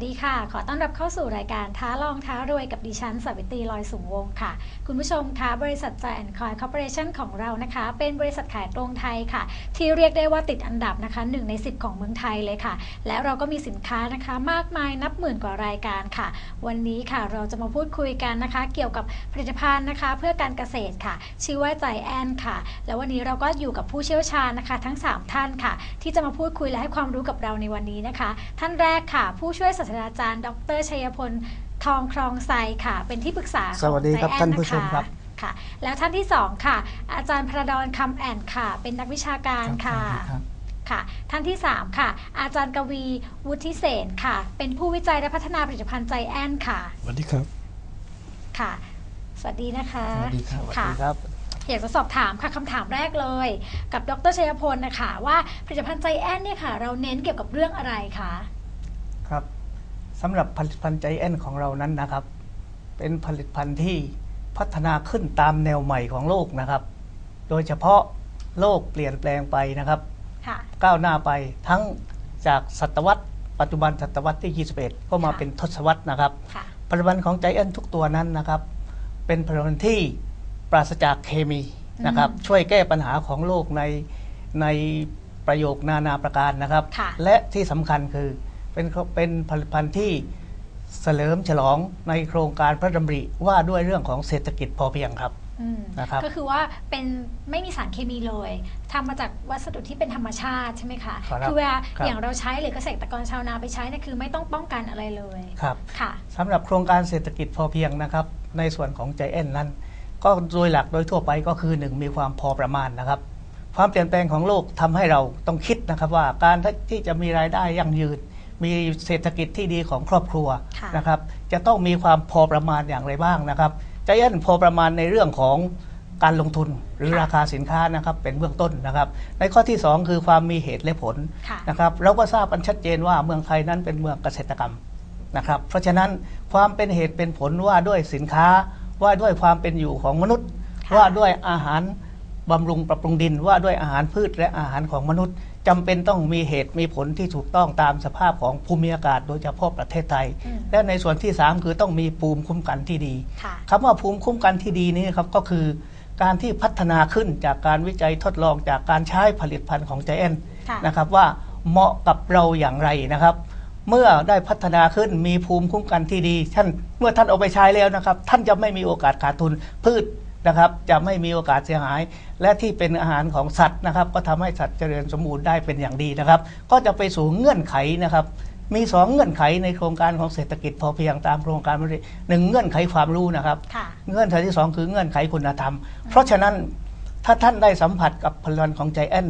สดีค่ะ ขอต้อนรับเข้าสู่รายการท้าลองท้ารวยกับดิฉันสวิตรีลอยสูงวงค่ะ คุณผู้ชมคะบริษัทใจแอนคอยคอร์ปอเรชั่นของเรานะคะ เป็นบริษัทขายตรงไทยค่ะ ที่เรียกได้ว่าติดอันดับนะคะ1ใน 10 ของเมืองไทยเลยค่ะ และเราก็มีสินค้านะคะมากมายนับหมื่นกว่ารายการค่ะ วันนี้ค่ะเราจะมาพูดคุยกันนะคะ เกี่ยวกับผลิตภัณฑ์นะคะ เพื่อการเกษตรค่ะ ชื่อว่าใจแอนค่ะ แล้ววันนี้เราก็อยู่กับผู้เชี่ยวชาญนะคะ ทั้ง 3 ท่านค่ะ ที่จะมาพูดคุยและให้ความรู้กับเราในวันนี้นะคะ ท่านแรกค่ะ ผู้ช่วยศาสตราจารย์ ดรชัยพลทองครองไซค่ะ เป็นที่ปรึกษาของสวัสดีครับใจแอท่านผู้ชมครับนะคะค่ะแล้วท่านที่2ค่ะ อาจารย์พระดอนคำแอนค่ะ เป็นนักวิชาการค่ะครับค่ะท่านที่ 3 ค่ะ อาจารย์กวีวุฒิเสนค่ะ เป็นผู้วิจัยและพัฒนาผลิตภัณฑ์ใจแอนค่ะสวัสดีครับค่ะ สวัสดีนะคะสวัสดีครับค่ะครับอยากจะสอบถามค่ะคำถามแรกเลย กับดรชัยพลนะคะว่าผลิตภัณฑ์ใจแอนเนี่ยค่ะ เราเน้นเกี่ยวกับเรื่องอะไรคะครับ สำหรับผลิตภัณฑ์ใจแอนของเรานั้นนะครับ เป็นผลิตภัณฑ์ที่พัฒนาขึ้นตามแนวใหม่ของโลกนะครับ โดยเฉพาะโลกเปลี่ยนแปลงไปนะครับค่ะก้าวหน้าไปทั้งจากศตวรรษปัจจุบันศตวรรษที่ 21 ก็มาค่ะเป็นทศวรรษนะครับค่ะผลิตภัณฑ์ของใจแอนทุกตัวนั้นนะครับ เป็นผลิตภัณฑ์ที่ปราศจากเคมีนะครับอืมช่วยแก้ปัญหาของโลกในในประโยคนานาประการนะครับค่ะและที่สำคัญคือ เป็นเป็นผลิตภัณฑ์ที่เสริมฉลองในโครงการพระดำริว่าด้วยเรื่องของเศรษฐกิจพอเพียงครับอืมนะครับก็คือว่าเป็นไม่มีสารเคมีเลยทำมาจากวัสดุที่เป็นธรรมชาติใช่ไหมคะครับอเวลาครับอย่างเราใช้หรือเกษตรกรชาวนาไปใช้เนี่ยคือไม่ต้องป้องกันอะไรเลยครับค่ะสำหรับโครงการเศรษฐกิจพอเพียงนะครับ ในส่วนของใจแอนนั้น ก็โดยหลักโดยทั่วไปก็คือหนึ่งมีความพอประมาณนะครับ ความเปลี่ยนแปลงของโลกทำให้เราต้องคิดนะครับว่าการที่จะมีรายได้ยั่งยืน มีเศรษฐกิจที่ดีของครอบครัวค่ะนะครับ จะต้องมีความพอประมาณอย่างไรบ้างนะครับใจแอนพอประมาณในเรื่องของการลงทุนหรือค่ะราคาสินค้านะครับเป็นเบื้องต้นนะครับ ในข้อที่สองคือความมีเหตุและผลค่ะนะครับเราก็ทราบกันชัดเจนว่าเมืองไทยนั้นเป็นเมืองเกษตรกรรมนะครับ เพราะฉะนั้นความเป็นเหตุเป็นผลว่าด้วยสินค้าว่าด้วยความเป็นอยู่ของมนุษย์ค่ะว่าด้วยอาหารบำรุงปรับปรุงดิน ว่าด้วยอาหารพืชและอาหารของมนุษย์ จำเป็นต้องมีเหตุมีผลที่ถูกต้องตามสภาพของภูมิอากาศ โดยเฉพาะประเทศไทยอืมและในส่วนที่ 3 คือต้องมีภูมิคุ้มกันที่ดีค่ะคำว่าภูมิคุ้มกันที่ดีนี้ครับก็คือการที่พัฒนาขึ้นจากการวิจัยทดลองจากการใช้ผลิตภัณฑ์ของใจแอนค่ะนะครับว่าเหมาะกับเราอย่างไรนะครับ เมื่อได้พัฒนาขึ้นมีภูมิคุ้มกันที่ดีท่านเมื่อท่านเอาไปใช้แล้วนะครับ ท่านจะไม่มีโอกาสขาดทุนพืช นะครับ จะไม่มีโอกาสเสียหาย และที่เป็นอาหารของสัตว์นะครับ ก็ทำให้สัตว์เจริญสมบูรณ์ได้เป็นอย่างดีนะครับ ก็จะไปสู่เงื่อนไขนะครับ มีสองเงื่อนไขในโครงการของเศรษฐกิจพอเพียงตามโครงการหนึ่งเงื่อนไขความรู้นะครับค่ะเงื่อนไขที่สองคือเงื่อนไขคุณธรรม เพราะฉะนั้นถ้าท่านได้สัมผัสกับผลิตภัณฑ์ของใจแอน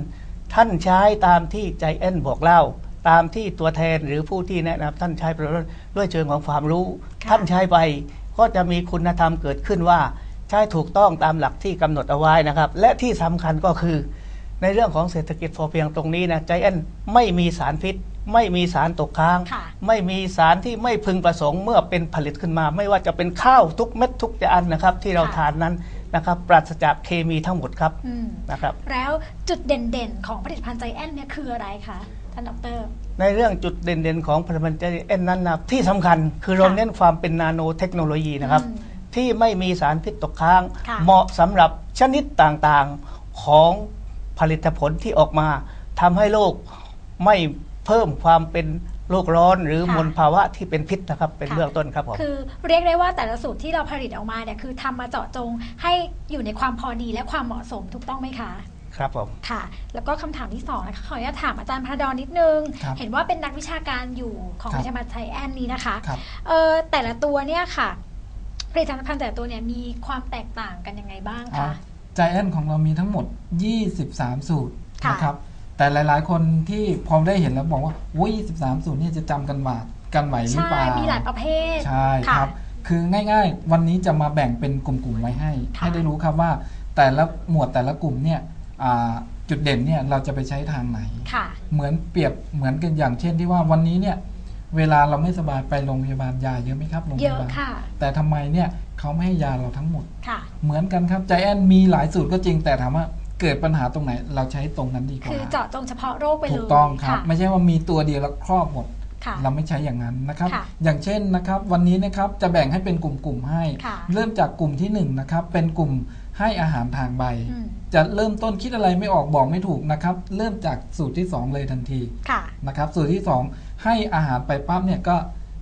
ท่านใช้ตามที่ใจแอนบอกเล่าตามที่ตัวแทนหรือผู้ที่แนะนำท่านใช้ผลิตภัณฑ์ด้วยเชิงของความรู้ค่ะท่านใช้ไป ก็จะมีคุณธรรมเกิดขึ้นว่า ใช้ถูกต้องตามหลักที่กำหนดเอาไว้นะครับ และที่สำคัญก็คือ ในเรื่องของเศรษฐกิจพอเพียงตรงนี้นะใจแอนไม่มีสารพิษ ไม่มีสารตกค้างค่ะไม่มีสารที่ไม่พึงประสงค์เมื่อเป็นผลิตขึ้นมา ไม่ว่าจะเป็นข้าวทุกเม็ดทุกจานนะครับ ที่เราค่ะทานนั้นนะครับปราศจากเคมีทั้งหมดครับอืมนะครับ แล้วจุดเด่นๆ ของผลิตภัณฑ์ใจแอนเนี่ยคืออะไรคะท่านดร ในเรื่องจุดเด่นๆ ของผลิตภัณฑ์ใจเอ็นนั้นนะที่สำคัญคือเราค่ะเน้นความเป็นนาโนเทคโนโลยีนะครับอืม ที่ไม่มีสารพิษตกค้าง ค่ะ เหมาะสำหรับชนิดต่างๆของผลิตผลที่ออกมาทำให้โลกไม่เพิ่มความเป็นโลกร้อน หรือค่ะมลภาวะที่เป็นพิษนะครับ เป็นค่ะ เบื้องต้นครับผม คือเรียกได้ว่าแต่ละสูตรที่เราผลิตออกมาเนี่ยคือทำมาเจาะจงให้อยู่ในความพอดีและความเหมาะสมถูกต้องไหมคะ ครับผม ค่ะ แล้วก็คำถามที่สองนะคะขออนุญาตถามอาจารย์พระดอนนิดนึง ครับเห็นว่าเป็นนักวิชาการอยู่ของครับผลิตภัณฑ์ไทยแอนนี้นะคะครับ เออแต่ละตัวเนี่ยค่ะ ผลิตภัณฑ์แต่ละตัวเนี่ยมีความแตกต่างกันยังไงบ้างคะใจแอนของเรามีทั้งหมด 23 สูตรค่ะนะครับ แต่หลาย ๆ คนที่พอได้เห็นแล้วบอกว่าโอ้ย23 สูตรเนี่ยจะจำกันมากันไหวหรือใช่เปล่า มีหลายประเภท ใช่ค่ะครับ คือง่าย ๆ วันนี้จะมาแบ่งเป็นกลุ่ม ๆ ไว้ให้ค่ะให้ได้รู้ครับว่าแต่ละหมวดแต่ละกลุ่มเนี่ยอ่าจุดเด่นเนี่ยเราจะไปใช้ทางไหนค่ะเหมือนเปรียบเหมือนกันอย่างเช่นที่ว่าวันนี้เนี่ย เวลาเราไม่สบายไปโรงพยาบาลยาเยอะไหมครับโรงพเยยาอะบาลค่ะ แต่ทำไมเนี่ยเขาไม่ให้ยาเราทั้งหมด ค่ะ เหมือนกันครับใจแอนมีหลายสูตรก็จริงแต่ถามว่าเกิดปัญหาตรงไหน เราใช้ตรงนั้นดีกว่าคือเจาะจงเฉพาะโรคไปเลยถูกต้องครับะไม่ใช่ว่ามีตัวเดียวแล้วครอบหมด ค่ะ เราไม่ใช้อย่างนั้นนะครับ ค่ะอย่างเช่นนะครับ วันนี้นะครับจะแบ่งให้เป็นกลุ่มๆให้ ค่ะ เริ่มจากกลุ่มที่หนึ่งนะครับเป็นกลุ่มให้อาหารทางใบ อืมจะเริ่มต้นคิดอะไรไม่ออกบอกไม่ถูกนะครับ เริ่มจากสูตรที่ 2 เลยทันทีค่ะ นะครับ สูตรที่ 2 ให้อาหารไปปั๊บเนี่ยก็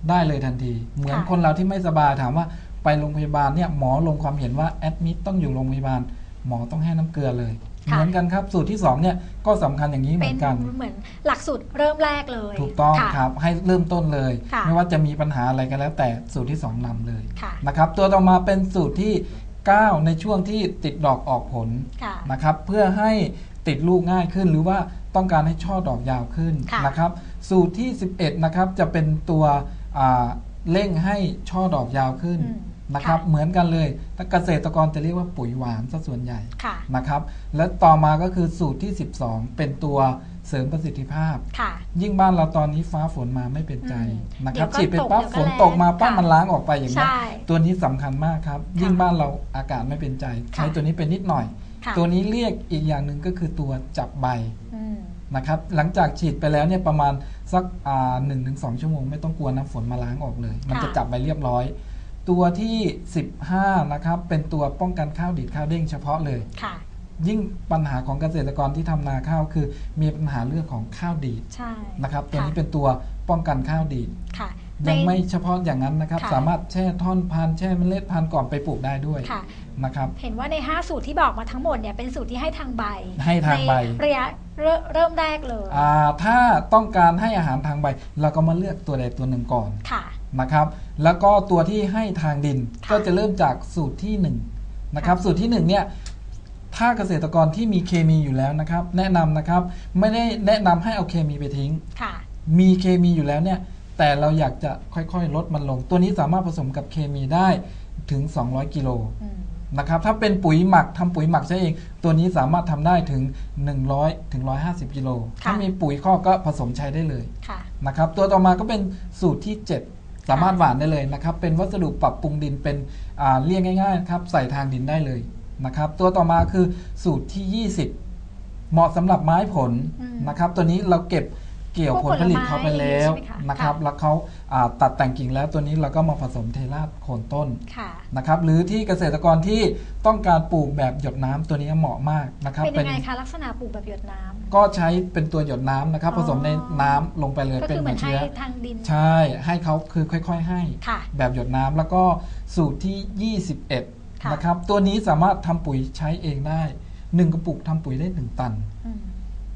ได้เลยทันที เหมือนค่ะคนเราที่ไม่สบายถามว่าไปโรงพยาบาลเนี่ยหมอลงความเห็นว่าแอดมิดต้องอยู่โรงพยาบาล หมอต้องให้น้ำเกลือเลยค่ะเหมือนกันครับ สูตรที่ 2 เนี่ยก็สำคัญอย่างนี้เหเป็มืนอนกันเหมือนหลักสูตรเริ่มแรกเลย ถูกต้องค่ะครับให้เริ่มต้นเลยค่ะไม่ว่าจะมีปัญหาอะไรก็แล้ว แต่สูตรที่ 2นำเลยค่ะนะครับตัวต่อมาเป็นสูตรที่ 9 ในช่วงที่ติดดอกออกผลค่ะนะครับเพื่อให้ติดลูกง่ายขึ้นหรือว่าต้องการให้ช่อดอกยาวขึ้นค่ะนะครับ สูตรที่ 11 นะครับ จะเป็นตัวอ่าเร่งให้ช่อดอกยาวขึ้นอืมนะครับค่ะเหมือนกันเลยแต่เกษตรกรจะเรียกว่าปุ๋ยหวานซะส่วนใหญ่ค่ะนะครับ และต่อมาก็คือสูตรที่ 12 เป็นตัวเสริมประสิทธิภาพค่ะยิ่งบ้านเราตอนนี้ฟ้าฝนมาไม่เป็นใจอืมนะครับเดี๋ฉียดวไปก็ปั๊บตกฝนเดี๋ยวก็ตกมาปั๊บแรงมันล้างออกไปอย่างนี้ยใช่ตัวนี้สำคัญมากครับ ยิ่งบ้านเราอากาศไม่เป็นใจ ใช้ตัวนี้เป็นนิดหน่อยค่ะตัวนี้เรียกอีกอย่างหนึ่งก็คือตัวจับใบอืม นะครับหลังจากฉีดไปแล้วเนี่ยประมาณสักหนึ่งถึงสองชั่วโมง ไม่ต้องกลัวน้ำฝนมาล้างออกเลย มันจะค่ะจับใบเรียบร้อย ตัวที่ 15นะครับเป็นตัวป้องกันข้าวดีดข้าวเด้งเฉพาะเลยค่ะยิ่งปัญหาของเกษตรกรที่ทำนาข้าวคือ มีปัญหาเรื่องของข้าวดีดใช่นะครับตัวนี้ค่ะเป็นตัวป้องกันข้าวดีดค่ะ ยังในไม่เฉพาะอย่างนั้นนะครับค่ะสามารถแช่ท่อนพันธุ์แช่เมล็ดพันธุ์ก่อนไปปลูกได้ด้วยค่ะนะครับเห็นว่าใน 5 สูตรที่บอกมาทั้งหมดเนี่ยเป็นสูตรที่ให้ทางใบให้ทางใบในระยะเริ่มเริ่มแรกเลยอ่าถ้าต้องการให้อาหารทางใบ เราก็มาเลือกตัวใดตัวหนึ่งก่อนค่ะนะครับ แล้วก็ตัวที่ให้ทางดินค่ะก็จะเริ่มจากสูตรที่1นะครับค่ะสูตรที่1เนี่ยถ้าเกษตรกรที่มีเคมีอยู่แล้วนะครับ แนะนำนะครับไม่ได้แนะนำให้เอาเคมีไปทิ้งค่ะมีเคมีอยู่แล้วเนี่ย แต่เราอยากจะค่อยๆ ลดมันลง ตัวนี้สามารถผสมกับเคมีได้ถึง 200 กิโลอืมนะครับถ้าเป็นปุ๋ยหมักทำปุ๋ยหมักใช้เอง ตัวนี้สามารถทำได้ถึง 100ถึง150 กิโลค่ะถ้ามีปุ๋ยคอกก็ผสมใช้ได้เลยค่ะนะครับตัวต่อมาก็เป็นสูตรที่ 7 สามารถหว่านได้เลยนะครับ เป็นวัสดุปรับปรุงดินเป็นอ่าเรียกง่ายๆนะครับใส่ทางดินได้เลยนะครับตัวต่อมาคือสูตรที่ 20 เหมาะสำหรับไม้ผลอืมนะครับ ตัวนี้เราเก็บ เกี่ยวพวกผลผลิตเขาไปแล้วผลไม้ใช่ไหมคะนะครับค่ะแล้วเขาอ่าตัดแต่งกิ่งแล้วตัวนี้เราก็มาผสมเทราโคนต้นค่ะนะครับ หรือที่เกษตรกรที่ต้องการปลูกแบบหยดน้ำตัวนี้เหมาะมากนะครับ เป็นยังไงคะลักษณะปลูกแบบหยดน้ำก็ใช้เป็นตัวหยดน้ำนะครับอ๋อผสมในน้ำลงไปเลยก็เป็นคือเหเหมืมืออนนเชื้ให้อทางดิน ใช่ ให้เขาคือค่อยๆ ให้ค่ะแบบหยดน้ำแล้วก็สูตรที่ 21ค่ะนะครับ ตัวนี้สามารถทำปุ๋ยใช้เองได้หนึ่งกระปุกทำปุ๋ยได้หนึ่งตันอืม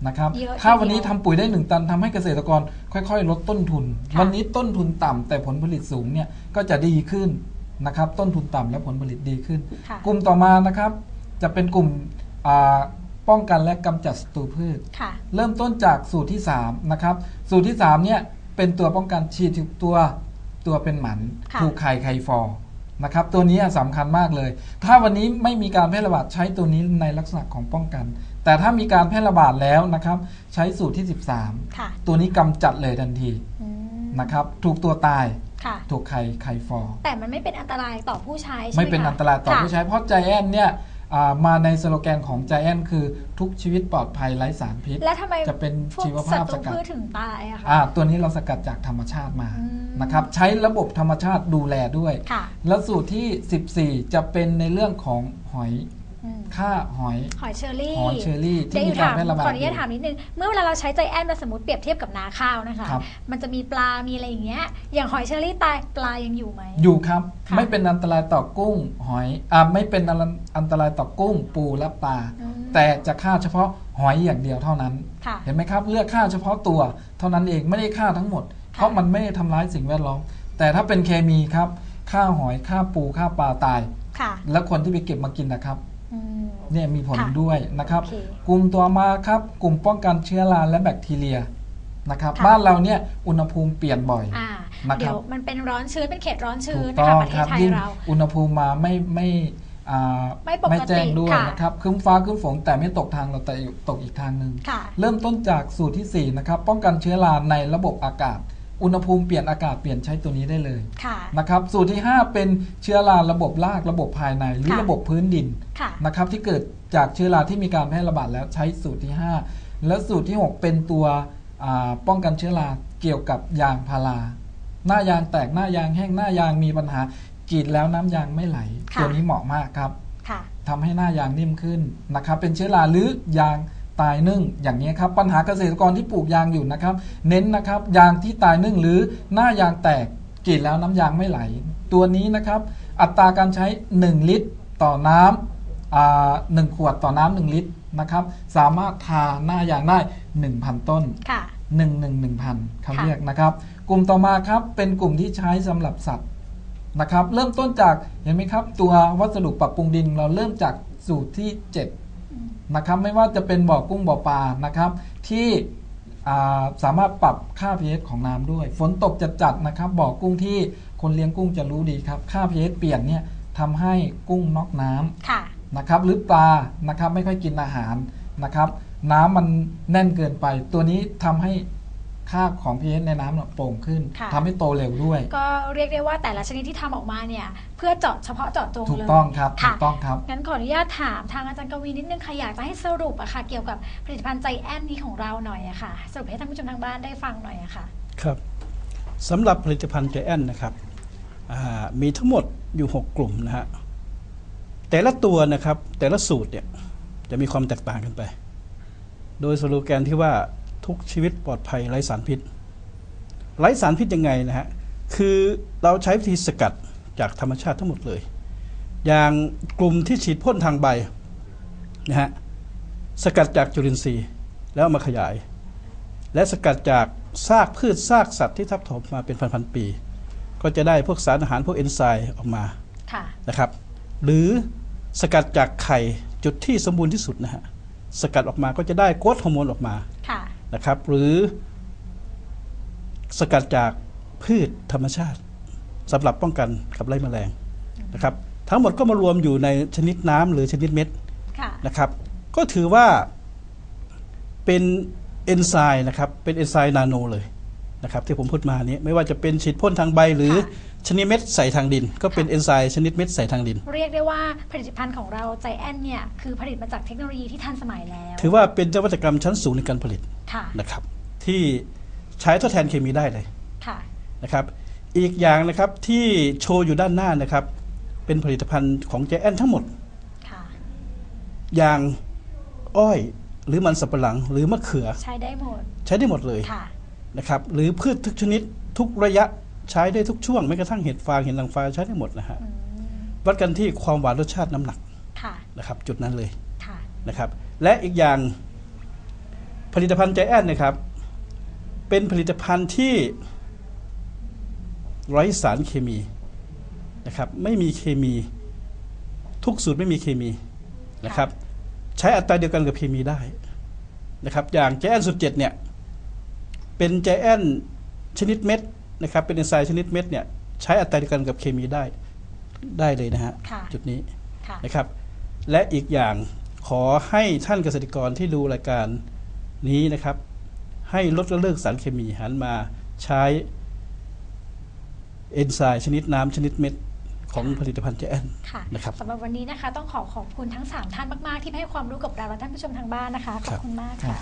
นะครับเยอะถ้าทีเดียววันนี้ทำปุ๋ยได้หนึ่งตันทำให้เกษตรกรค่อย ๆ ลดต้นทุนค่ะวันนี้ต้นทุนต่ำแต่ผลผลิตสูงเนี่ยก็จะดีขึ้นนะครับ ต้นทุนต่ำและผลผลิตดีขึ้นค่ะกลุ่มต่อมานะครับ จะเป็นกลุ่มอ่าป้องกันและกำจัดศัตรูพืชค่ะเริ่มต้นจากสูตรที่3นะครับสูตรที่3เนี่ยเป็นตัวป้องกันฉีดถูกตัวตัวเป็นหมันค่ะถูกไข่ไข่ฟอนะครับตัวนี้สำคัญมากเลย ถ้าวันนี้ไม่มีการแพร่ระบาดใช้ตัวนี้ในลักษณะของป้องกัน แต่ถ้ามีการแพร่ระบาดแล้วนะครับ ใช้สูตรที่13ค่ะตัวนี้กำจัดเลยทันทีอืมนะครับ ถูกตัวตายค่ะ ถูกไข่ไข่ฟอ แต่มันไม่เป็นอันตรายต่อผู้ใช้ใช่ไหมไม่เป็นคะอันตรายต่อค่ะผู้ใช้ เพราะใจแอนเนี่ยอ่ามาในสโลแกนของใจแอนคือทุกชีวิตปลอดภัยไร้สารพิษ แล้วทำไมจะเป็นพวกชีวศัภาพตสรูกัดพืชถึงตายอะคะ อ่าตัวนี้เราสกัดจากธรรมชาติมาอืม นะครับ ใช้ระบบธรรมชาติดูแลด้วย ค่ะ แล้วสูตรที่ 14 จะเป็นในเรื่องของหอย อืมค่าหอย หอยเชอรี่หอยเชอรี่ที่เดี๋ยวมีอยู่การถามแพร่ระบาดขออนุญาตยู่ถามนิดนึง เมื่อเวลาเราใช้ใจแอนมาสมมติเปรียบเทียบกับนาข้าวนะคะครับมันจะมีปลา มีอะไรอย่างเงี้ย อย่างหอยเชอรี่ตายปลายังอยู่ไหม อยู่ครับค่ะไม่เป็นอันตรายต่อกุ้ง หอย อ่า ไม่เป็นอันตรายต่อกุ้ง ปูและปลาอืมแต่จะฆ่าเฉพาะหอยอย่างเดียวเท่านั้นค่ะเห็นไหมครับ เลือกฆ่าเฉพาะตัว เท่านั้นเอง ไม่ได้ฆ่าทั้งหมด เพราะมันไม่ได้ทำร้ายสิ่งแวดล้อม แต่ถ้าเป็นเคมีครับ ฆ่าหอย ฆ่าปู ฆ่าปลาตายค่ะแล้วคนที่ไปเก็บมากินนะครับอืม เนี่ยมีผลค่ะด้วยนะครับ โอเคกลุ่มตัวมาครับ กลุ่มป้องกันเชื้อราและแบคทีเรียนะครับค่ะ บ้านเราเนี่ยอุณหภูมิเปลี่ยนบ่อย อ่านะครับ เดี๋ยวมันเป็นร้อนชื้นเป็นเขตร้อนชื้ถูนกนะต้อคะงประเทคศรับไทยยิ่งเรา อุณหภูมิมาไม่ไม่อ่าไม่ปกติแจ้งด้วยค่ะ นะครับครึ้มฟ้าครึ้มฝนแต่ไม่ตกทางเราแต่ตกอีกทางหนึ่งค่ะ เริ่มต้นจากสูตรที่4นะครับป้องกันเชื้อราในระบบอากาศ อุณหภูมิเปลี่ยนอากาศเปลี่ยนใช้ตัวนี้ได้เลยค่ะ นะครับ สูตรที่ 5 เป็นเชื้อราระบบรากระบบภายในหรือค่ะระบบพื้นดินค่ะนะครับที่เกิดจากเชื้อราที่มีการแพร่ระบาดแล้วใช้สูตรที่ 5 และสูตรที่ 6 เป็นตัวอ่าป้องกันเชื้อราเกี่ยวกับยางพาราหน้ายางแตกหน้ายางแห้งหน้ายางมีปัญหากรีดแล้วน้ำยางไม่ไหลค่ะตัวนี้เหมาะมากครับค่ะทำให้หน้ายางนิ่มขึ้นนะครับเป็นเชื้อราหรือยาง ตายนึ่ง อย่างนี้ครับ ปัญหาเกษตรกรที่ปลูกยางอยู่นะครับ เน้นนะครับยางที่ตายนึ่งหรือหน้ายางแตกกรีดแล้วน้ำยางไม่ไหล ตัวนี้นะครับ อัตราการใช้ 1 ลิตรต่อน้ำอ่าหนึ่งขวดต่อน้ำหนึ่งลิตรนะครับ สามารถทาหน้ายางได้ 1,000 ต้นค่ะหนึ่งหนึ่งหนึ่งพันเขาค่ะเรียกนะครับ กลุ่มต่อมาครับเป็นกลุ่มที่ใช้สำหรับสัตว์นะครับ เริ่มต้นจากเห็นไหมครับ ตัววัสดุปรับปรุงดินเราเริ่มจากสูตรที่ 7 นะครับไม่ว่าจะเป็นบ่อกุ้งบ่อปลานะครับ ที่อ่าสามารถปรับค่า pH ของน้ำด้วย ฝนตกจัดๆนะครับบ่อกุ้งที่คนเลี้ยงกุ้งจะรู้ดีครับ ค่า pH เปลี่ยนเนี่ยทำให้กุ้งน็อกน้ำค่ะนะครับหรือปลานะครับไม่ค่อยกินอาหารนะครับ น้ำมันแน่นเกินไป ตัวนี้ทำให้ ค่าของ pH ในน้ำเนี่ยโป่งขึ้นค่ะ ทำให้โตเร็วด้วย ก็เรียกได้ว่าแต่ละชนิดที่ทำออกมาเนี่ยเพื่อเจาะเฉพาะเจาะจงถูกเลย ต้องครับถูค่ะกต้องครับ งั้นขออนุญาตถามทางอาจารย์กวีนิดนึงค่ะอยากจะให้สรุปอะค่ะ เกี่ยวกับผลิตภัณฑ์ใจแอนนี้ของเราหน่อยอะค่ะ สรุปให้ท่านผู้ชมทางบ้านได้ฟังหน่อยอะค่ะ ครับสำหรับผลิตภัณฑ์เจแอนนะครับอ่ามีทั้งหมดอยู่ 6 กลุ่มนะฮะแต่ละตัวนะครับแต่ละสูตรเนี่ยจะมีความแตกต่างกันไป โดยสโลแกนที่ว่า ทุกชีวิตปลอดภัยไร้สารพิษ ไร้สารพิษยังไงนะฮะ คือเราใช้วิธีสกัดจากธรรมชาติทั้งหมดเลย อย่างกลุ่มที่ฉีดพ่นทางใบนะฮะ สกัดจากจุลินทรีย์แล้วเอามาขยาย และสกัดจากซากพืชซากสัตว์ที่ทับถมมาเป็นพันๆปี ก็จะได้พวกสารอาหารพวกเอนไซม์ออกมาค่ะนะครับ หรือสกัดจากไข่จุดที่สมบูรณ์ที่สุดนะฮะสกัดออกมาก็จะได้โกรทฮอร์โมนออกมาค่ะ นะครับ หรือสกัดจากพืชธรรมชาติสำหรับป้องกันขับไล่แมลงนะครับ ทั้งหมดก็มารวมอยู่ในชนิดน้ำหรือชนิดเม็ดค่ะนะครับ ก็ถือว่าเป็นเอนไซม์นะครับเป็นเอนไซม์นาโนเลยนะครับที่ผมพูดมานี้ไม่ว่าจะเป็นฉีดพ่นทางใบหรือค่ะ ชนิดเม็ดใส่ทางดิน ก็เป็นค่ะเอนไซม์ชนิดเม็ดใส่ทางดิน เรียกได้ว่าผลิตภัณฑ์ของเราใจแอนเนี่ยคือผลิตมาจากเทคโนโลยีที่ทันสมัยแล้ว ถือว่าเป็นนวัตกรรมชั้นสูงในการผลิตค่ะนะครับ ที่ใช้ทดแทนเคมีได้เลยค่ะนะครับอีกอย่างนะครับที่โชว์อยู่ด้านหน้านะครับ เป็นผลิตภัณฑ์ของเจแอนทั้งหมดค่ะอย่างอ้อยหรือมันสับปะหลังหรือมะเขือ ใช้ได้หมด ใช้ได้หมดเลยค่ะนะครับ หรือพืชทุกชนิดทุกระยะ ใช้ได้ทุกช่วงแม้กระทั่งเห็ดฟางเห็ดนางฟ้าใช้ได้หมดนะฮะอืมวัดกันที่ความหวานรสชาติน้ำหนักค่ะนะครับ จุดนั้นเลยค่ะนะครับ และอีกอย่างผลิตภัณฑ์ใจแอนนะครับ เป็นผลิตภัณฑ์ที่ไร้สารเคมีนะครับ ไม่มีเคมี ทุกสูตรไม่มีเคมีนะครับ ใช้อัตราเดียวกันกับเคมีได้นะครับ อย่างใจแอนสุดเจ็ดเนี่ย เป็นใจแอนชนิดเม็ด นะครับเป็นเอนไซม์ชนิดเม็ดเนี่ยใช้อัตราเดียวกันกับเคมีได้ได้เลยนะฮะค่ะจุดนี้ค่ะนะครับ และอีกอย่างขอให้ท่านเกษตรกรที่ดูรายการนี้นะครับ ให้ลดละเลิกสารเคมีหันมาใช้เอนไซม์ชนิดน้ำชนิดเม็ดของผลิตภัณฑ์เจแอนค่ะนะครับสำหรับวันนี้นะคะ ต้องขอขอบคุณทั้ง 3 ท่านมาก ๆ ที่ให้ความรู้กับเราและท่านผู้ชมทางบ้านนะคะ ขอบคุณมากค่ะ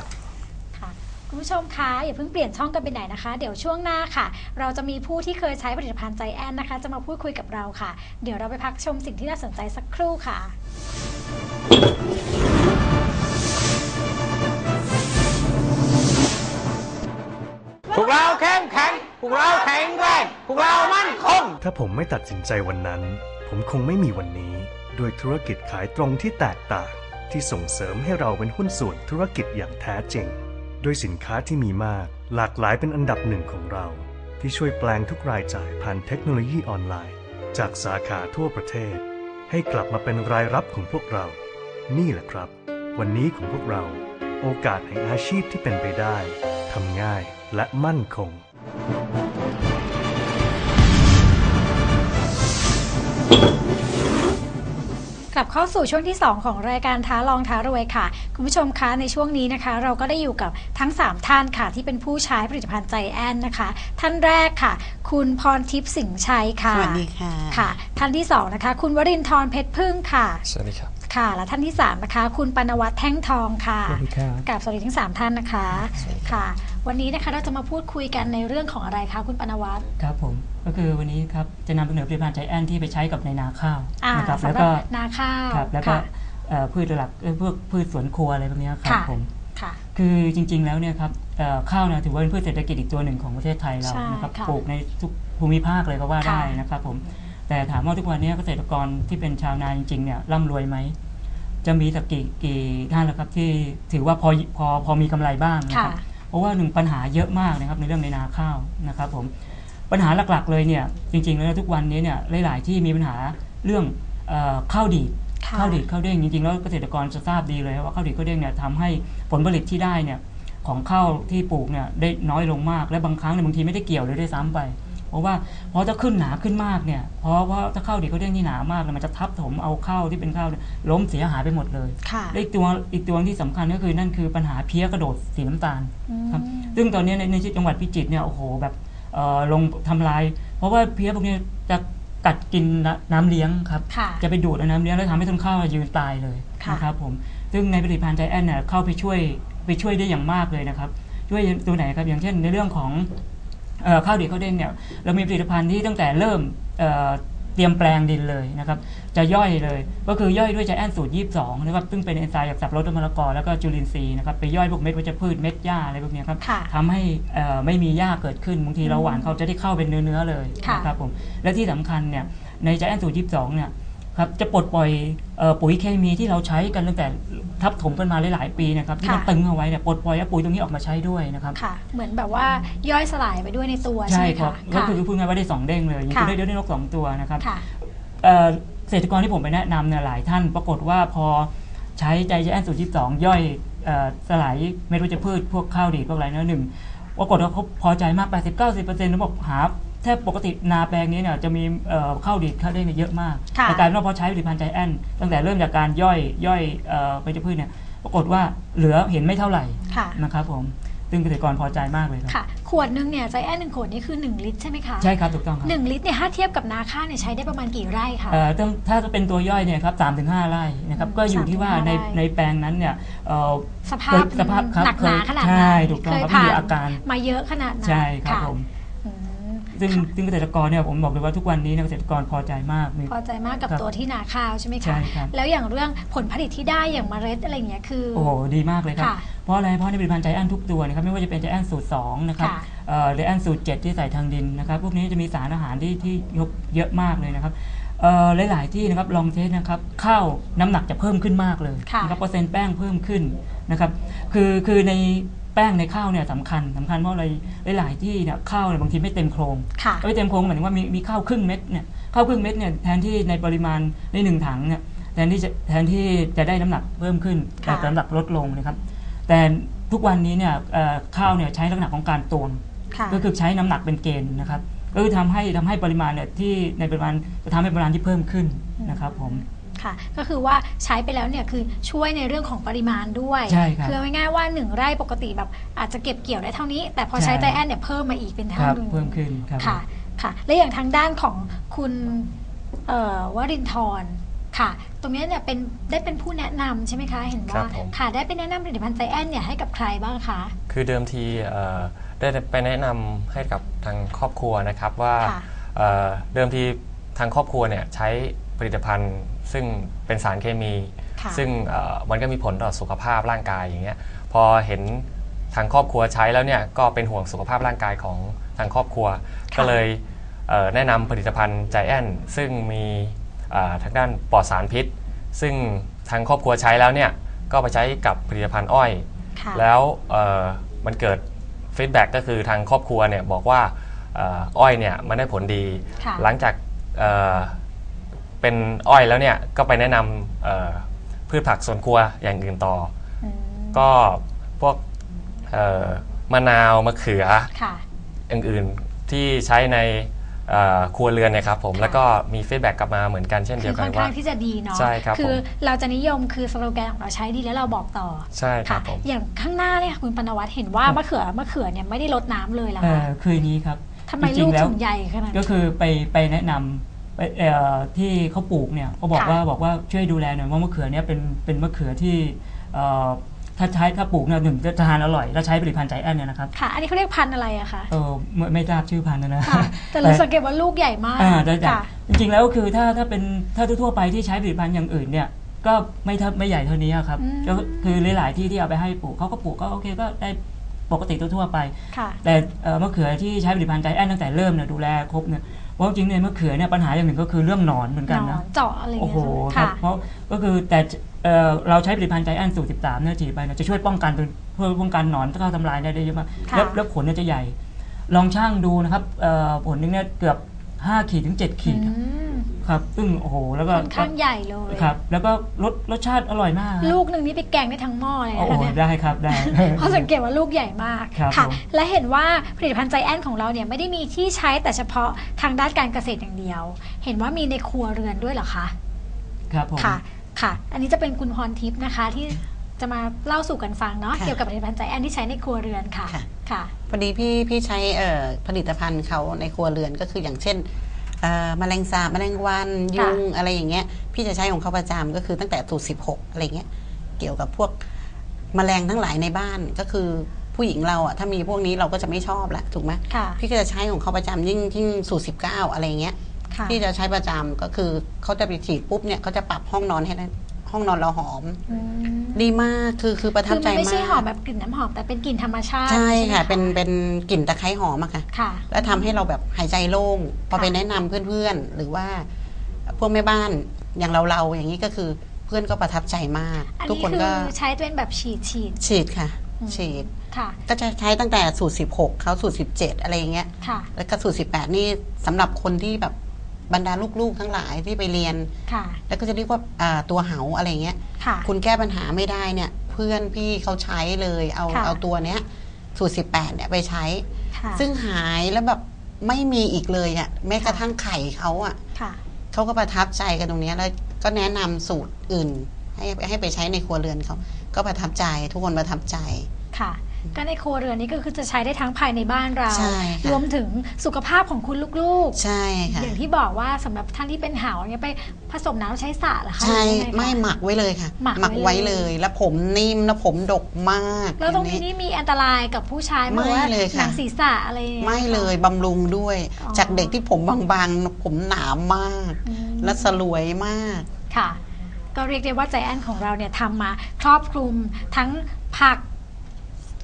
ค่ะคุณผู้ชมคะอย่าเพิ่งเปลี่ยนช่องกันไปไหนนะคะ เดี๋ยวช่วงหน้าค่ะ เราจะมีผู้ที่เคยใช้ผลิตภัณฑ์ใจแอนนะคะ จะมาพูดคุยกับเราค่ะ เดี๋ยวเราไปพักชมสิ่งที่น่าสนใจสักครู่ค่ะ พวกเราเข้มแข็งพวกเราแข็งแรงพวกเรามั่นคง ถ้าผมไม่ตัดสินใจวันนั้น ผมคงไม่มีวันนี้ ด้วยธุรกิจขายตรงที่แตกต่าง ที่ส่งเสริมให้เราเป็นหุ้นส่วนธุรกิจอย่างแท้จริง ด้วยสินค้าที่มีมากหลากหลายเป็นอันดับหนึ่งของเรา ที่ช่วยแปลงทุกรายจ่ายผ่านเทคโนโลยีออนไลน์ จากสาขาทั่วประเทศ ให้กลับมาเป็นรายรับของพวกเรา นี่แหละครับ วันนี้ของพวกเรา โอกาสแห่งอาชีพที่เป็นไปได้ทำง่ายและมั่นคง กลับเข้าสู่ช่วงที่ 2 ของรายการท้าลองท้ารวยค่ะ คุณผู้ชมคะในช่วงนี้นะคะ เราก็ได้อยู่กับทั้ง 3 ท่านค่ะ ที่เป็นผู้ใช้ผลิตภัณฑ์ใจแอนนะคะ ท่านแรกค่ะ คุณพรทิพย์สิงห์ชัยค่ะสวัสดีค่ะค่ะ ท่านที่ 2 นะคะ คุณวรินทร์เพชรพึ่งค่ะ สวัสดีครับ ค่ะ และท่านที่ 3 นะคะ คุณปนวัฒน์แท่งทองค่ะสวัสดีครับกับสวัสดีทั้ง 3 ท่านนะคะค่ะ วันนี้นะคะเราจะมาพูดคุยกันในเรื่องของอะไรคะคุณปนวัฒน์ครับผมก็คือวันนี้ครับจะนำเสนอผลิตภัณฑ์ใจแอนที่ไปใช้กับในนาข้าวอ่านะครับสำแล้วหรับก็นาข้าวครับแล้วก็ค่ะเอ่อพืชหลักเอ่อพวกพืชสวนครัวอะไรพวกเนี้ยครับค่ะผมค่ะคือจริงๆแล้วเนี่ยครับเอ่อข้าวเนี่ยถือว่าเป็นพืชเศรษฐกิจอีกตัวหนึ่งของประเทศไทยเราใช่นะครับค่ะปลูกในทุกภูมิภาคเลยก็ว่าได้ค่ะนะครับผม แต่ถามว่าทุกวันนี้เกษตรกรที่เป็นชาวนาจริงๆเนี่ยร่ำรวยไหมจะมีสักกี่กี่ท่านแล้วครับที่ถือว่าพอพอพอมีกำไรบ้างนะค่ะครับเพราะว่าหนึ่งปัญหาเยอะมากนะครับในเรื่องในนาข้าวนะครับผมปัญหาหลักๆเลยเนี่ยจริงๆแล้วทุกวันนี้เนี่ยหลาย ๆ ที่มีปัญหาเรื่องเออข้าวดีดค่ะข้าวดีดข้าวเด้งจริงๆแล้วเกษตรกรจะทราบดีเลยว่าข้าวดีดข้าวเด้งเนี่ยทำให้ผลผลิตที่ได้เนี่ยของข้าวที่ปลูกเนี่ยได้น้อยลงมากและบางครั้งเนี่ยบางทีไม่ได้เกี่ยวเลยด้วยซ้ำไป เพราะว่าพอจะขึ้นหนาขึ้นมากเนี่ยเพราะว่าถ้าข้าวดีดข้าวเด้งที่หนามากเนี่ยมันจะทับถมเอาข้าวที่เป็นข้าวเนี่ยล้มเสียหายไปหมดเลยค่ะและอีกตัวอีกตัวที่สำคัญก็คือนั่นคือปัญหาเพี้ยกระโดดสีน้ำตาลอืมครับซึ่งตอนนี้ในในจังหวัดพิจิตรเนี่ยโอ้โหแบบเอ่อลงทำลาย เพราะว่าเพี้ยพวกนี้จะกัดกินน้ำน้ำเลี้ยงครับค่ะจะไปดูดเอาน้ำเลี้ยงแล้วทำให้ต้นข้าวยืนตายเลยค่ะนะครับผมซึ่งในผลิตภัณฑ์ใจแอนเนี่ยเข้าไปช่วยไปช่วยได้อย่างมากเลยนะครับช่วยตัวไหนครับอย่างเช่นในเรื่องของเอ่อ ข้าวดีข้าวเด้งเนี่ยเรามีผลิตภัณฑ์ที่ตั้งแต่เริ่มเอ่อเตรียมแปลงดินเลยนะครับจะย่อยเลยก็คือย่อยด้วยใจแอนสูตร 22 นะครับซึ่งเป็นเอนไซม์จากสับปะรดและมะละกอแล้วก็จุลินทรีย์นะครับไปย่อยพวกเม็ดวัชพืชเม็ดหญ้าอะไรพวกเนี้ยครับค่ะทำให้เอ่อไม่มีหญ้าเกิดขึ้นบางทีเราหวานเขาจะได้เข้าเป็นเนื้อๆเลยค่ะนะครับผมและที่สำคัญเนี่ยในใจแอนสูตร 22 เนี่ย ครับจะปลดปล่อยเอ่อปุ๋ยเคมีที่เราใช้กันตั้งแต่ทับถมกันมาหลาย ๆ ปีนะครับที่มันค่ะตึงเอาไว้เนี่ยปลดปล่อยเอาปุ๋ยตรงนี้ออกมาใช้ด้วยนะครับค่ะ เหมือนแบบว่าย่อยสลายไปด้วยในตัวใช่ใช่ไหมครับคะก็ค่ะคือพูดง่ายๆว่าได้สองเด้งเลยอย่างค่ะคุณได้เดียวได้นกสองตัวนะครับค่ะเอ่อเกษตรกรที่ผมไปแนะนำเนี่ยหลายท่านปรากฏว่าพอใช้ใจแอนสูตรที่สองย่อยเอ่อสลายเม็ดวัชพืชพวกข้าวดีดพวกอะไรเนื้อหนึ่งปรากฏว่าเขาพอใจมาก 80-90%แล้วบอกหา แทบปกตินาแปลงนี้เนี่ยจะมีเอ่อข้าวดีดข้าวเด้งเนี่ยเยอะมากค่ะแต่กลายเป็นว่าพอใช้ผลิตภัณฑ์ใจแอน ตั้งแต่เริ่มจากการย่อยย่อยเอ่อเม็ดวัชพืชเนี่ยปรากฏว่าเหลือเห็นไม่เท่าไหร่ค่ะ นะครับผมซึ่งเกษตรกรพอใจมากเลยครับ ค่ะ ขวดนึงเนี่ยใจแอนหนึ่งขวดนี่คือ 1 ลิตรใช่ไหมคะใช่ครับถูกต้องครับหนึ่งลิตรเนี่ยถ้าเทียบกับนาข้าวเนี่ยใช้ได้ประมาณกี่ไร่คะ เอ่อถ้าถ้าจะเป็นตัวย่อยเนี่ยครับสามถึงห้าไร่นะครับก็อยู่ที่ว่า3-5ในไร่ ในแปลงนั้นเนี่ยเอ่อ สภาพเคยสภาพครับหนักหนาเคยขนาดไหนใช่ถูกต้องเคยครับผ่ามีนอาการ มาเยอะขนาดไหนใช่ครับะผมอืม ซึ่งซึ่งเกษตรกรเนี่ยผมบอกเลยว่าทุกวันนี้เนี่ยเกษตรกรพอใจมากมีพอใจมากกับครับตัวที่นาข้าวใช่ไหมใช่คะครับแล้วอย่างเรื่องผลผลิตที่ได้อย่างเมล็ดอะไรอย่างเงี้ยคือ โอ้โหดีมากเลยครับค่ะเพราะอะไรเพราะในผลิตภัณฑ์ใจแอนทุกตัวนะครับไม่ว่าจะเป็นใจแอนสูตร2นะครับค่ะเอ่อใจแอนสูตร7ที่ใส่ทางดินนะครับพวกนี้จะมีสารอาหารที่ที่ยกเยอะมากเลยนะครับเอ่อหลาย ๆ ที่นะครับลองเทสนะครับข้าวน้ำหนักจะเพิ่มขึ้นมากเลยค่ะนะครับเปอร์เซ็นต์แป้งเพิ่มขึ้นนะครับคือคือใน แป้งในข้าวเนี่ยสำคัญสำคัญเพราะอะไรหลายๆที่เนี่ยข้าวเนี่ยบางทีไม่เต็มโครงค่ะไม่เต็มโครงหมายถึงว่ามีมีข้าวครึ่งเม็ดเนี่ยข้าวครึ่งเม็ดเนี่ยแทนที่ในปริมาณในหนึ่งถังเนี่ยแทนที่จะแทนที่จะได้น้ำหนักเพิ่มขึ้นค่ะแต่น้ำหนักลดลงนะครับ แต่ทุกวันนี้เนี่ยเอ่อข้าวเนี่ยใช้ลักษณะของการตวงค่ะก็คือใช้น้ำหนักเป็นเกณฑ์นะครับก็คือทำให้ทำให้ปริมาณเนี่ยที่ในปริมาณจะทำให้ปริมาณที่เพิ่มขึ้นนะครับผม ค่ะ ก็คือว่าใช้ไปแล้วเนี่ยคือช่วยในเรื่องของปริมาณด้วยใช่ครับคือเอาง่ายๆว่าหนึ่งไร่ปกติแบบอาจจะเก็บเกี่ยวได้เท่านี้ แต่พอใช้ใช่ใจแอนเนี่ยเพิ่มมาอีกเป็นคเท่ารับหนึงเพิ่มขึ้นครับ ค่ะค่ะ และอย่างทางด้านของคุณเอ่อวรินทร์ค่ะ ตรงนี้เนี่ยเป็นได้เป็นผู้แนะนำใช่ไหมคะ เห็นครัว่าบผม ค่ะได้เป็นแนะนำผลิตภัณฑ์ใจแอนเนี่ยให้กับใครบ้างคะ คือเดิมทีเอ่อได้ไปแนะนำให้กับทางครอบครัวนะครับว่าค่ะ เอ่อเดิมทีทางครอบครัวเนี่ยใช้ ผลิตภัณฑ์ ซึ่งเป็นสารเคมี ค่ะ ซึ่งเอ่อมันก็มีผลต่อสุขภาพร่างกายอย่างเงี้ยพอเห็นทางครอบครัวใช้แล้วเนี่ยก็เป็นห่วงสุขภาพร่างกายของทางครอบครัวค่ะก็เลยเอ่อแนะนำผลิตภัณฑ์ใจแอนซึ่งมีเอ่อทางด้านปลอดสารพิษ ซึ่งทางครอบครัวใช้แล้วเนี่ยก็ไปใช้กับผลิตภัณฑ์อ้อย ค่ะแล้วเอ่อมันเกิดฟีดแบ็กก็คือทางครอบครัวเนี่ยบอกว่าเอ่ออ้อยเนี่ยมันได้ผลดี ค่ะ หลังจากเอ่อ เป็นอ้อยแล้วเนี่ยก็ไปแนะนำเอ่อพืชผักสวนครัวอย่างอื่นต่อ อืมก็พวกเอ่อมะนาวมะเขือ ค่ะอื่นๆที่ใช้ในเอ่อครัวเรือนเนี่ยครับผม ค่ะ แล้วก็มีฟีดแบ็กกลับมาเหมือนกันเช่นคืเดียอวค่กัอนนว่าข้างที่จะดีเนาะใช่ครับคือผม เราจะนิยมคือสโลแกนของเราใช้ดีแล้วเราบอกต่อใช่ครัค่ะบผม อย่างข้างหน้าเนี่ยคุณปนวัตเห็นว่ามะเขือมะเขือเนี่ยไม่ได้ลดน้ำเลยเหรอเอ่คะอคืออย่างนี้ครับ ทำไมจริลูงกๆแล้ว ถึงใหญ่ขนาดก็นี้คือไปไปแนะนำไป เอ่อที่เขาปลูกเนี่ยเขาบอกค่ะ ว่าบอกว่าช่วยดูแลหน่อยว่ามะเขือเนี่ยเป็นเป็นมะเขือที่เอ่อถ้าใช้ถ้าปลูกเนี่ยหนึ่งจะทานอร่อยแล้วใช้ผลิตภัณฑ์ใจแอนเนี่ยนะครับค่ะ อันนี้เขาเรียกพันธุ์อะไรอะคะเออไม่ไม่ทราบชื่อพันธุ์นะนะ ค่ะ แต่เราสังเกตว่าลูกใหญ่มากอ่าแต่แต่ค่ะ จริงๆแล้วคือถ้าถ้าเป็นถ้าทั่วๆไปที่ใช้ผลิตภัณฑ์อย่างอื่นเนี่ยก็ไม่เท่าไม่ใหญ่เท่านี้ครับอืม ก็คือหลายๆที่ที่เอาไปให้ปลูกเขาก็ปลูกก็โอเคก็ได้ปกติทั่วๆไป ค่ะ แต่เอ่อมะเขือที่ใช้ผลิตภัณฑ์ใจแอนตั้งแต่เริ่มเนี่ยดูแลครบเนี่ย เพราะจริงๆเนี่ยมะเขือเนี่ยปัญหาอย่างหนึ่งก็คือเรื่องหนอนเหมือนหกันนอนะนเจาะอะไรอย่างโอ้เงี้โหยครับค่ะเพราะก็คือแต่เอ่อเราใช้ผลิตภัณฑ์ใจแอนสูตร13เนี่ยฉีดไปเนี่ยจะช่วยป้องกันเพื่อป้องกันหนอนเข้าทำลายได้ได้เยอะมากค่ะ แล้วแล้วผลเนี่ยจะใหญ่ ลองช่างดูนะครับเอ่อผลนึงเนี่ยเกือบ 5 ขีดถึง 7 ขีดอืม ครับซึ่งโอ้โหแล้วก็ค่อนข้างใหญ่เลยครับ แล้วก็รสรสชาติอร่อยมาก ลูกหนึ่งนี่ไปแกงได้ทั้งหม้อเลยโอ้นะโหคะเนี่ยได้ครับได้ เพราะสังเกตว่าลูกใหญ่มากครับค่ะผมและเห็นว่าผลิตภัณฑ์ใจแอนของเราเนี่ยไม่ได้มีที่ใช้แต่เฉพาะทางด้านการเกษตรอย่างเดียว เห็นว่ามีในครัวเรือนด้วยเหรอคะครับผมค่ะค่ะ อันนี้จะเป็นคุณพรทิพย์นะคะที่จะมาเล่าสู่กันฟังเนาะค่ะเกี่ยวกับผลิตภัณฑ์ใจแอนที่ใช้ในครัวเรือนค่ะค่ะค่ะพอดีพี่พี่ใช้เอ่อผลิตภัณฑ์เขาในครัวเรือนก็คืออย่างเช่น เอ่อแมลงสาบแมลงวันยุงอะไรอย่างเงี้ย พี่จะใช้ของเขาประจำก็คือตั้งแต่สูตร16อะไรเงี้ยเกี่ยวกับพวกแมลงทั้งหลายในบ้านก็คือผู้หญิงเราอะถ้ามีพวกนี้เราก็จะไม่ชอบละถูกไหมค่ะพี่ก็จะใช้ของเขาประจำยิ่งยิ่งสูตร19อะไรเงี้ยค่ะพี่จะใช้ประจำก็คือเขาจะไปฉีดปุ๊บเนี่ยเขาจะปรับห้องนอนให้ได้ ห้องนอนเราหอม อืมดีมากคือคือประทัคืบอใจมันไม่มาใช่หอมกแบบกลิ่นน้ำหอมแต่เป็นกลิ่นธรรมชาติใช่ไหมค่ะเป็นเป็นกลิ่นตะไคร้หอมอะค่ะ ค่ะ แล้วทำให้เราแบบหายใจโล่งพอค่ะไปแนะนำเพื่อนๆ หรือว่าพวกแม่บ้านอย่างเราเราๆอย่างนี้ก็คือเพื่อนก็ประทับใจมาก อันทุกนี้คนคือก็ใช้เป็นแบบฉีดฉีดฉีดค่ะ อืมฉีด ค่ะก็จะใช้ตั้งแต่สูตร 16 เขาสูตร 17 อะไรอย่างเงี้ย ค่ะ แล้วก็สูตร 18 นี่สำหรับคนที่แบบ บรรดาลูกๆทั้งหลายที่ไปเรียน ค่ะ แล้วก็จะเรียกว่าอ่าตัวเหาอะไรเงี้ย ค่ะ คุณแก้ปัญหาไม่ได้เนี่ย เพื่อนพี่เขาใช้เลยเอาค่ะ เอาตัวเนี้ยสูตร 18 เนี่ยไปใช้ ค่ะซึ่งหายแล้วแบบไม่มีอีกเลยอะ่ะแม้กระทั่งไข่เขาอะ่ะค่ะ เขาก็ประทับใจกันตรงเนี้ยแล้วก็แนะนำสูตรอื่น ให้ให้ไปใช้ในครัวเรือนเขาก็ประทับใจทุกคนประทับใจ ค่ะ ก็ในครัวเรือนนี้ก็คือจะใช้ได้ทั้งภายในบ้านเรา ใช่ค่ะรวมถึงสุขภาพของคุณลูกใช่ค่ะอย่างที่บอกว่าสำหรับท่านที่เป็นหาวเนี่ยไปผสมน้ำใช้สระเหรอคะใช่หรือยังงคะ ไม่หมักไว้เลยค่ะหมักไว้ไว้เลเลยยแล้วผมนิ่มแล้วผมดกมากแล้วตรงนี้อันี่มีอันตรายกับผู้ชายไหไม่ว่าเลยค่ะ หนังศีรษะอะไรอย่างงี้ไม่เลยบำรุงด้วย อ๋อ จากเด็กที่ผมบางๆ ผมหนามาก อืมและสลวยมาก ค่ะ ก็เรียกได้ว่าใจแอนของเราเนี่ยทำมาครอบคลุมทั้งผัก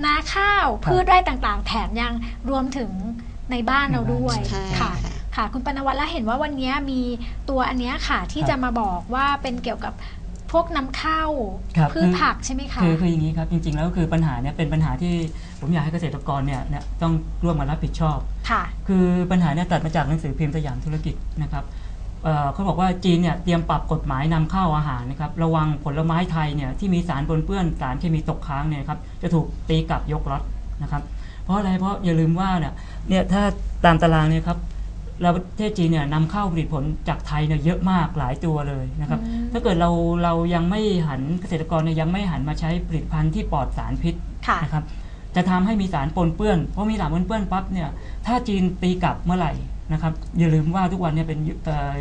นาข้าวครับพืชไร่ต่างๆ แถมยังรวมถึงในบ้านเราด้วยใช่ค่ะ ค่ะ ค่ะ คุณปนวัตแล้วเห็นว่าวันนี้มีตัวอันเนี้ยค่ะ ที่ครับจะมาบอกว่าเป็นเกี่ยวกับพวกน้ำข้าวครับพืชผักใช่ไหมคะ คือคืออย่างนี้ครับจริงๆแล้วคือปัญหาเนี่ยเป็นปัญหาที่ผมอยากให้เกษตรกรเนี่ยเนี่ยต้องร่วมมารับผิดชอบ ค่ะ คือปัญหาเนี่ยตัดมาจากหนังสือพิมพ์สยามธุรกิจนะครับ เอ่อเขาบอกว่าจีนเนี่ยเตรียมปรับกฎหมายนำเข้าอาหารนะครับระวังผลไม้ไทยเนี่ยที่มีสารปนเปื้อนสารเคมีตกค้างเนี่ยครับจะถูกตีกลับยกล็อตนะครับ เพราะอะไรเพราะอย่าลืมว่าเนี่ยเนี่ยถ้าตามตารางเนี่ยครับเราประเทศจีนเนี่ยนำเข้าผลิตผลจากไทยเนี่ยเยอะมากหลายตัวเลยนะครับอืมถ้าเกิดเราเรายังไม่หันเกษตรกรเนี่ยยังไม่หันมาใช้ผลิตภัณฑ์ที่ปลอดสารพิษค่ะนะครับจะทำให้มีสารปนเปื้อนเพราะมีสารปนเปื้อนปั๊บเนี่ยถ้าจีนตีกลับเมื่อไหร่ นะครับอย่าลืมว่าทุกวันเนี่ยเป็นยุคเอ่อ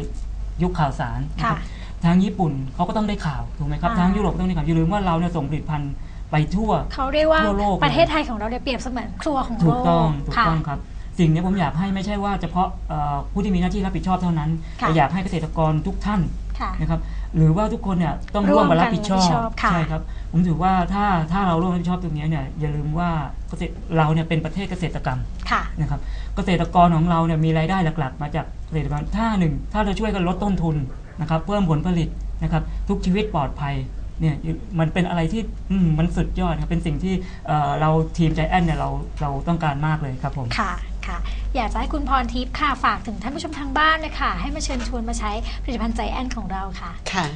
ยุคข่าวสารนะค่ะครับทางญี่ปุ่นเขาก็ต้องได้ข่าวถูกไหมครับอ่า ทางยุโรปก็ต้องได้ข่าวอย่าลืมว่าเราเนี่ยส่งผลิตภัณฑ์ไปทั่ว เขาเรียกว่าทั่วโลกประเทศไทยของเราเนี่ยเปรียบเสมือนครัวของถูโลกกต้องถูกค่ะ ต้องครับ สิ่งนี้ผมอยากให้ไม่ใช่ว่าเฉพาะเอ่อผู้ที่มีหน้าที่รับผิดชอบเท่านั้นค่ะ แต่อยากให้เกษตรกรทุกท่านค่ะ นะครับ หรือว่าทุกคนเนี่ยต้องร่ร่ววมมกันมารับผิดชอรับผิดชบอบค่ะใช่ครับ ผมถือว่าถ้าถ้าเราร่วมรับผิดชอบตรงนี้เนี่ยอย่าลืมว่าเกษตรเราเนี่ยเป็นประเทศเกษตรกรรมค่ะนะครับเกษตรกรของเราเนี่ยมีรายได้หลัก ๆ มาจากเกษตรกรถ้าหนึ่งถ้าเราช่วยกันลดต้นทุนนะครับเพิ่มผลผลิตนะครับ ทุกชีวิตปลอดภัยเนี่ยมันเป็นอะไรที่อืมมันสุดยอดครับเป็นสิ่งที่เอ่อเราทีมใจแอนเนี่ยเราเราต้องการมากเลยครับผมค่ะ ค่ะ อยากจะให้คุณพรทิพย์ค่ะฝากถึงท่านผู้ชมทางบ้านเลยค่ะ ให้มาเชิญชวนมาใช้ผลิตภัณฑ์ใจแอนของเราค่ะ ค่ะ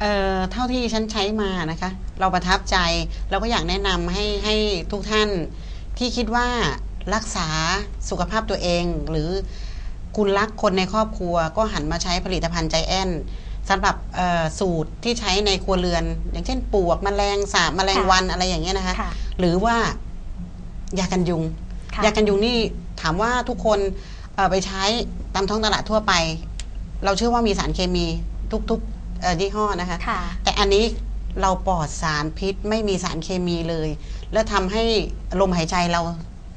เอ่อเท่าที่ฉันใช้มานะคะ เราประทับใจเราก็อยากแนะนำให้ให้ทุกท่านที่คิดว่ารักษาสุขภาพตัวเอง หรือคุณรักคนในครอบครัว ก็หันมาใช้ผลิตภัณฑ์ใจแอนสำหรับเอ่อสูตรที่ใช้ในครัวเรือน อย่างเช่นปลวกแมลงสาบแมลงวันอะไรอย่างเงี้ยนะคะค่ะหรือว่ายากันยุงค่ะยากันยุงนี่ถามว่าทุกคนเอ่อไปใช้ตามท้องตลาดทั่วไป เราเชื่อว่ามีสารเคมีทุกๆเอ่อยี่ห้อนะคะค่ะแต่อันนี้เราปลอดสารพิษไม่มีสารเคมีเลย แล้วทำให้ลมหายใจเรา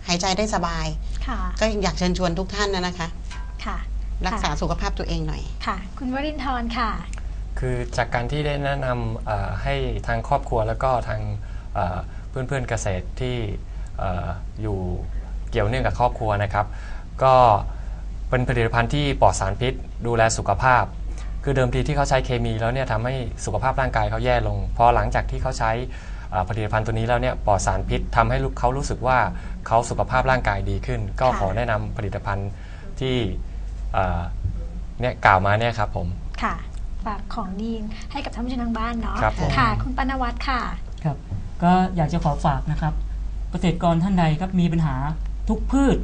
หายใจได้สบายค่ะก็อยากเชิญชวนทุกท่านนะนะคะค่ะ รักษาสุขภาพตัวเองหน่อยค่ะ คุณวรินทร์ค่ะ คือจากการที่ได้แนะนำเอ่อให้ทางครอบครัวแล้วก็ทางเอ่อเพื่อนๆเกษตรที่เอ่ออยู่ เกี่ยวเนื่องกับครอบครัวนะครับ ก็เป็นผลิตภัณฑ์ที่ปลอดสารพิษ ดูแลสุขภาพ คือเดิมทีที่เขาใช้เคมีแล้วเนี่ยทำให้สุขภาพร่างกายเขาแย่ลงพอหลังจากที่เขาใช้เอ่อผลิตภัณฑ์ตัวนี้แล้วเนี่ยปลอดสารพิษทำให้ลูกเขารู้สึกว่าเขาสุขภาพร่างกายดีขึ้น ก็ค่ะขอแนะนำผลิตภัณฑ์ที่เอ่อเนี่ยกล่าวมาเนี่ยครับผมค่ะฝากของดีให้กับท่านผู้ชมทางบ้านเนาะครับผมค่ะ คุณปนวัตรค่ะครับ ก็อยากจะขอฝากนะครับเกษตรกรท่านใดครับมีปัญหา ทุกพืช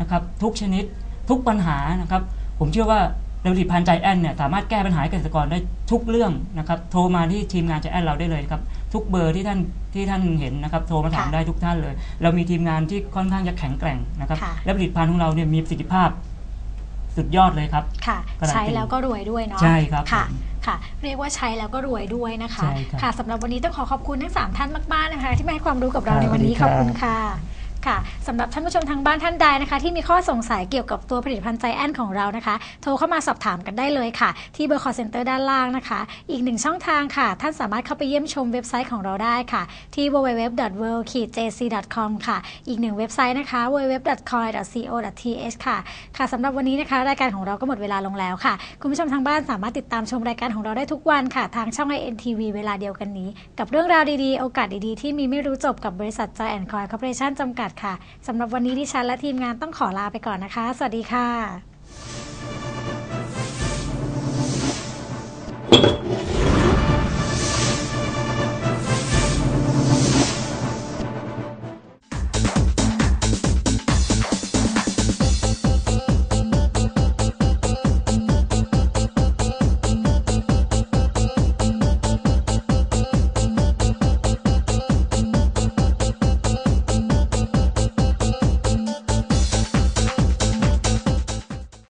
นะครับทุกชนิดทุกปัญหานะครับ ผมเชื่อว่าผลิตภัณฑ์ใจแอนเนี่ยสามารถแก้ปัญหาให้เกษตรกรได้ทุกเรื่องนะครับ โทรมาที่ทีมงานใจแอนเราได้เลยครับ ทุกเบอร์ที่ท่านที่ท่านเห็นนะครับ โทรมาถามค่ะได้ทุกท่านเลย เรามีทีมงานที่ค่อนข้างจะแข็งแกร่งนะครับค่ะและผลิตภัณฑ์ของเราเนี่ยมีประสิทธิภาพสุดยอดเลยครับค่ะการันตีใช้แล้วก็รวยด้วยเนาะใช่ครับค่ะผมค่ะ เรียกว่าใช้แล้วก็รวยด้วยนะคะใช่ครับค่ะสำหรับวันนี้ต้องขอขอบคุณทั้ง 3 ท่านมากๆนะคะ ที่มาให้ความรู้กับเราครับในวันนี้สวัสดีขครับอบคุณค่ะ ค่ะสำหรับท่านผู้ชมทางบ้านท่านใดนะคะ ที่มีข้อสงสัยเกี่ยวกับตัวผลิตภัณฑ์ใจแอนของเรานะคะ โทรเข้ามาสอบถามกันได้เลยค่ะ ที่เบอร์ call center ด้านล่างนะคะ อีกหนึ่งช่องทางค่ะ ท่านสามารถเข้าไปเยี่ยมชมเว็บไซต์ของเราได้ค่ะ ที่ www.world-jc.com ค่ะ อีกหนึ่งเว็บไซต์นะคะ www.coin.co.th ค่ะ ค่ะสำหรับวันนี้นะคะ รายการของเราก็หมดเวลาลงแล้วค่ะ คุณผู้ชมทางบ้านสามารถติดตามชมรายการของเราได้ทุกวันค่ะ ทางช่อง INTV เวลาเดียวกันนี้ กับเรื่องราวดีๆ โอกาสดีๆ ที่มีไม่รู้จบกับบริษัท Joy and Coin Corporation จำกัดค่ะสำหรับวันนี้ดิฉันและทีมงานต้องขอลาไปก่อนนะคะ สวัสดีค่ะ